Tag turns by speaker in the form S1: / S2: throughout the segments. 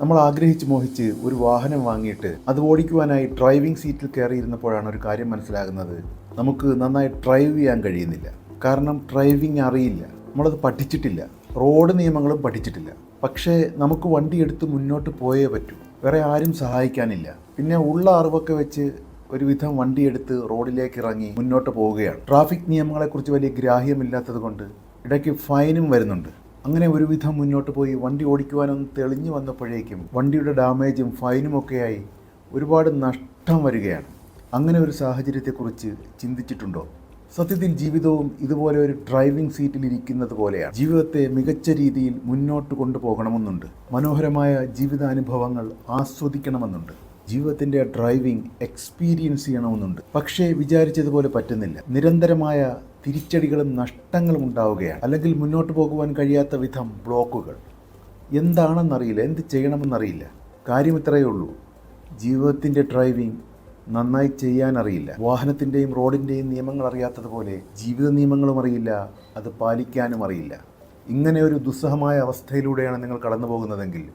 S1: നമ്മൾ ആഗ്രഹിച്ച് മോഹിച്ച് ഒരു വാഹനം വാങ്ങിയിട്ട് അത് ഓടിക്കുവാനായി ഡ്രൈവിംഗ് സീറ്റിൽ കയറിയിരുന്നപ്പോഴാണ് ഒരു കാര്യം മനസ്സിലാകുന്നത്. നമുക്ക് നന്നായി ഡ്രൈവ് ചെയ്യാൻ കഴിയുന്നില്ല. കാരണം ഡ്രൈവിംഗ് അറിയില്ല. നമ്മളത് പഠിച്ചിട്ടില്ല. റോഡ് നിയമങ്ങളും പഠിച്ചിട്ടില്ല. പക്ഷേ നമുക്ക് വണ്ടി എടുത്ത് മുന്നോട്ട് പോയേ പറ്റൂ. വേറെ ആരും സഹായിക്കാനില്ല. പിന്നെ ഉള്ള അറിവൊക്കെ വെച്ച് ഒരുവിധം വണ്ടിയെടുത്ത് റോഡിലേക്ക് ഇറങ്ങി മുന്നോട്ട് പോവുകയാണ്. ട്രാഫിക് നിയമങ്ങളെക്കുറിച്ച് വലിയ ഗ്രാഹ്യമില്ലാത്തത് കൊണ്ട് ഇടയ്ക്ക് ഫൈനും വരുന്നുണ്ട്. അങ്ങനെ ഒരുവിധം മുന്നോട്ട് പോയി. വണ്ടി ഓടിക്കുവാനൊന്ന് തെളിഞ്ഞു വന്നപ്പോഴേക്കും വണ്ടിയുടെ ഡാമേജും ഫൈനും ഒക്കെയായി ഒരുപാട് നഷ്ടം വരികയാണ്. അങ്ങനെ ഒരു സാഹചര്യത്തെക്കുറിച്ച് ചിന്തിച്ചിട്ടുണ്ടോ? സത്യത്തിൽ ജീവിതവും ഇതുപോലെ ഒരു ഡ്രൈവിംഗ് സീറ്റിൽ ഇരിക്കുന്നത് പോലെയാണ്. ജീവിതത്തെ മികച്ച രീതിയിൽ മുന്നോട്ട് കൊണ്ടുപോകണമെന്നുണ്ട്. മനോഹരമായ ജീവിതാനുഭവങ്ങൾ ആസ്വദിക്കണമെന്നുണ്ട്. ജീവിതത്തിന്റെ ഡ്രൈവിംഗ് എക്സ്പീരിയൻസ് ചെയ്യണമെന്നുണ്ട്. പക്ഷേ വിചാരിച്ചതുപോലെ പറ്റുന്നില്ല. നിരന്തരമായ തിരിച്ചടികളും നഷ്ടങ്ങളും ഉണ്ടാവുകയാണ്. അല്ലെങ്കിൽ മുന്നോട്ട് പോകുവാൻ കഴിയാത്ത വിധം ബ്ലോക്കുകൾ. എന്താണെന്നറിയില്ല. എന്ത് ചെയ്യണമെന്നറിയില്ല. കാര്യം ഇത്രയേ ഉള്ളൂ. ജീവിതത്തിന്റെ ഡ്രൈവിംഗ് നന്നായി ചെയ്യാൻ അറിയില്ല വാഹനത്തിന്റെയും റോഡിന്റെയും നിയമങ്ങൾ അറിയാത്തതുപോലെ ജീവിത നിയമങ്ങളും അറിയില്ല. അത് പാലിക്കാനും അറിയില്ല. ഇങ്ങനെ ഒരു ദുസ്സഹമായ അവസ്ഥയിലൂടെയാണ് നിങ്ങൾ കടന്നു പോകുന്നതെങ്കിൽ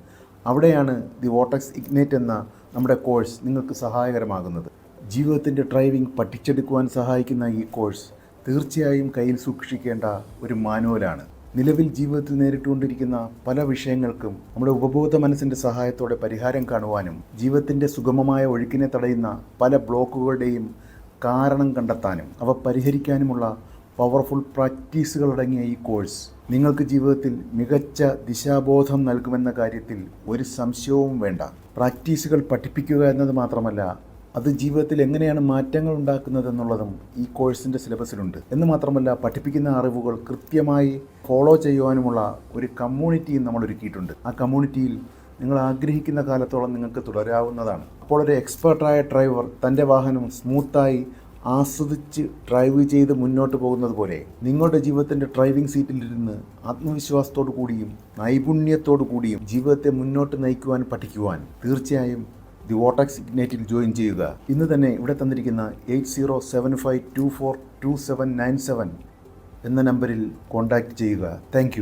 S1: അവിടെയാണ് ദി വോട്ടക്സ് ഇഗ്നേറ്റ് എന്ന നമ്മുടെ കോഴ്സ് നിങ്ങൾക്ക് സഹായകരമാകുന്നത്. ജീവിതത്തിന്റെ ഡ്രൈവിംഗ് പഠിച്ചെടുക്കുവാൻ സഹായിക്കുന്ന ഈ കോഴ്സ് തീർച്ചയായും കയ്യിൽ സൂക്ഷിക്കേണ്ട ഒരു മാനുവലാണ്. നിലവിൽ ജീവിതത്തിൽ നേരിട്ടുകൊണ്ടിരിക്കുന്ന പല വിഷയങ്ങൾക്കും നമ്മുടെ ഉപബോധ മനസ്സിന്റെ സഹായത്തോടെ പരിഹാരം കാണുവാനും ജീവിതത്തിന്റെ സുഗമമായ ഒഴുക്കിനെ തടയുന്ന പല ബ്ലോക്കുകളുടെയും കാരണം കണ്ടെത്താനും അവ പരിഹരിക്കാനുമുള്ള പവർഫുൾ പ്രാക്ടീസുകളടങ്ങിയ ഈ കോഴ്സ് നിങ്ങൾക്ക് ജീവിതത്തിൽ മികച്ച ദിശാബോധം നൽകുമെന്ന കാര്യത്തിൽ ഒരു സംശയവും വേണ്ട. പ്രാക്ടീസുകൾ പഠിപ്പിക്കുക എന്നത് മാത്രമല്ല അത് ജീവിതത്തിൽ എങ്ങനെയാണ് മാറ്റങ്ങൾ ഉണ്ടാക്കുന്നത് എന്നുള്ളതും ഈ കോഴ്സിന്റെ സിലബസിലുണ്ട്. എന്ന് മാത്രമല്ല പഠിപ്പിക്കുന്ന അറിവുകൾ കൃത്യമായി ഫോളോ ചെയ്യുവാനുമുള്ള ഒരു കമ്മ്യൂണിറ്റിയും നമ്മൾ ഒരുക്കിയിട്ടുണ്ട്. ആ കമ്മ്യൂണിറ്റിയിൽ നിങ്ങൾ ആഗ്രഹിക്കുന്ന കാലത്തോളം നിങ്ങൾക്ക് തുടരാവുന്നതാണ്. അപ്പോൾ ഒരു എക്സ്പേർട്ടായ ഡ്രൈവർ തന്റെ വാഹനം സ്മൂത്തായി ആസ്വദിച്ച് ഡ്രൈവ് ചെയ്ത് മുന്നോട്ട് പോകുന്നത് പോലെ നിങ്ങളുടെ ജീവിതത്തിന്റെ ഡ്രൈവിംഗ് സീറ്റിലിരുന്ന് ആത്മവിശ്വാസത്തോടു കൂടിയും നൈപുണ്യത്തോടു കൂടിയും ജീവിതത്തെ മുന്നോട്ട് നയിക്കുവാൻ പഠിക്കുവാൻ തീർച്ചയായും ദി വോട്ടക്സ് ഇഗ്നേറ്റിൽ ജോയിൻ ചെയ്യുക. ഇന്ന് തന്നെ ഇവിടെ തന്നിരിക്കുന്ന eight zero seven five two four two seven nine seven എന്ന നമ്പറിൽ കോൺടാക്റ്റ് ചെയ്യുക. താങ്ക്